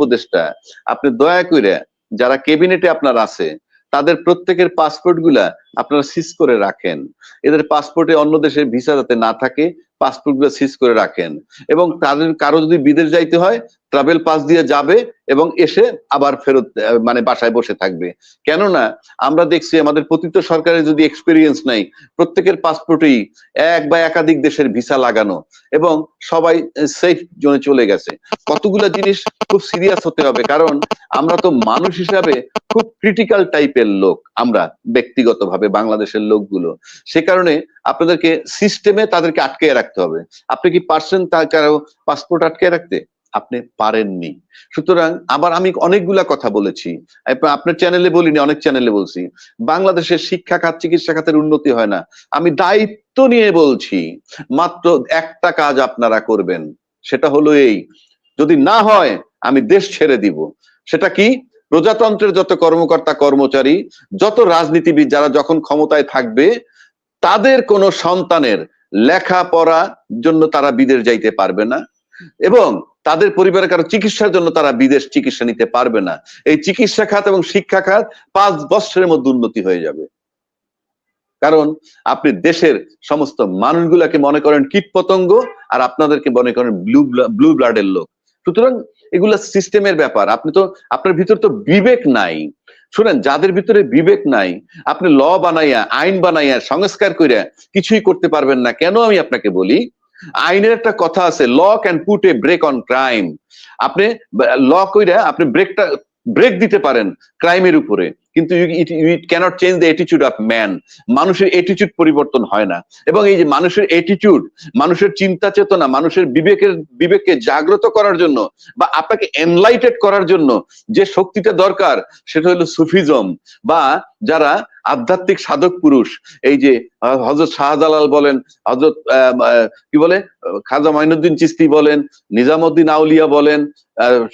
উপদেষ্টা, আপনি দয়া করে যারা ক্যাবিনেটে আপনার আছে, তাদের প্রত্যেকের পাসপোর্টগুলা আপনারা সিজ করে রাখেন। এদের পাসপোর্টে অন্য দেশের ভিসা যাতে না থাকে পাসপোর্টগুলা সিজ করে রাখেন। এবং তাদের কারও যদি বিদেশ যাইতে হয় ট্রাভেল পাস দিয়ে যাবে এবং এসে আবার ফেরত মানে বাসায় বসে থাকবে। কেননা, আমরা দেখছি আমাদের পতিত সরকারের যদি এক্সপিরিয়েন্স নাই, প্রত্যেকের পাসপোর্টেই এক বা একাধিক দেশের ভিসা লাগানো এবং সবাই সেফ জোনে চলে গেছে। কতগুলো জিনিস খুব সিরিয়াস হতে হবে, কারণ আমরা তো মানুষ হিসাবে খুব ক্রিটিক্যাল টাইপের লোক, আমরা ব্যক্তিগতভাবে বাংলাদেশের লোকগুলো। সে কারণে আপনাদেরকে সিস্টেমে তাদেরকে আটকে রাখতে হবে। আপনি কি পারছেন তার কারও পাসপোর্ট আটকে রাখতে? আপনি পারেননি। সুতরাং আবার আমি অনেকগুলা কথা বলেছি। আপনার চ্যানেলে বলিনি, অনেক চ্যানেলে বলছি। বাংলাদেশের শিক্ষা খাত, চিকিৎসা খাতের উন্নতি হয় না। আমি দায়িত্ব নিয়ে বলছি, মাত্র একটা কাজ আপনারা করবেন, সেটা হলো এই। যদি না হয়, আমি দেশ ছেড়ে দিব। সেটা কি? প্রজাতন্ত্রের যত কর্মকর্তা, কর্মচারী, যত রাজনীতিবিদ যারা যখন ক্ষমতায় থাকবে, তাদের কোনো সন্তানের লেখাপড়ার জন্য তারা বিদেশ যাইতে পারবে না। এবং তাদের পরিবারের কারও চিকিৎসার জন্য তারা বিদেশ চিকিৎসা নিতে পারবে না। এই চিকিৎসা খাত এবং শিক্ষা খাত পাঁচ বছরের মধ্যে উন্নতি হয়ে যাবে। কারণ আপনি দেশের সমস্ত মানুষগুলাকে মনে করেন কীট পতঙ্গ আর আপনাদেরকে মনে করেন ব্লু ব্লু ব্লাডের লোক। সুতরাং এগুলা সিস্টেমের ব্যাপার। আপনি তো, আপনার ভিতর তো বিবেক নাই। শুনেন, যাদের ভিতরে বিবেক নাই, আপনি ল বানাইয়া, আইন বানাইয়া, সংস্কার কইরা কিছুই করতে পারবেন না। কেন আমি আপনাকে বলি? আইনের একটা কথা আছে law can put a break on crime আপনি ল কইরা আপনি ব্রেকটা ব্রেক দিতে পারেন ক্রাইমের উপরে। কিন্তু it can't change the attitude of man মানুষের অ্যাটিটিউড পরিবর্তন হয় না। এবং এই যে মানুষের অ্যাটিটিউড মানুষের চিন্তা চেতনা, মানুষের বিবেকের, বিবেককে জাগ্রত করার জন্য বা আপনাকে এনলাইটেড করার জন্য যে শক্তিটা দরকার, সেটা হলো সুফিজম বা যারা আধ্যাত্মিক সাধক পুরুষ, এই যে হজরত শাহজালাল বলেন হজরত কি বলে, খাজা মাইনুদ্দিন চিস্তি বলেন, নিজামুদ্দিন আউলিয়া বলেন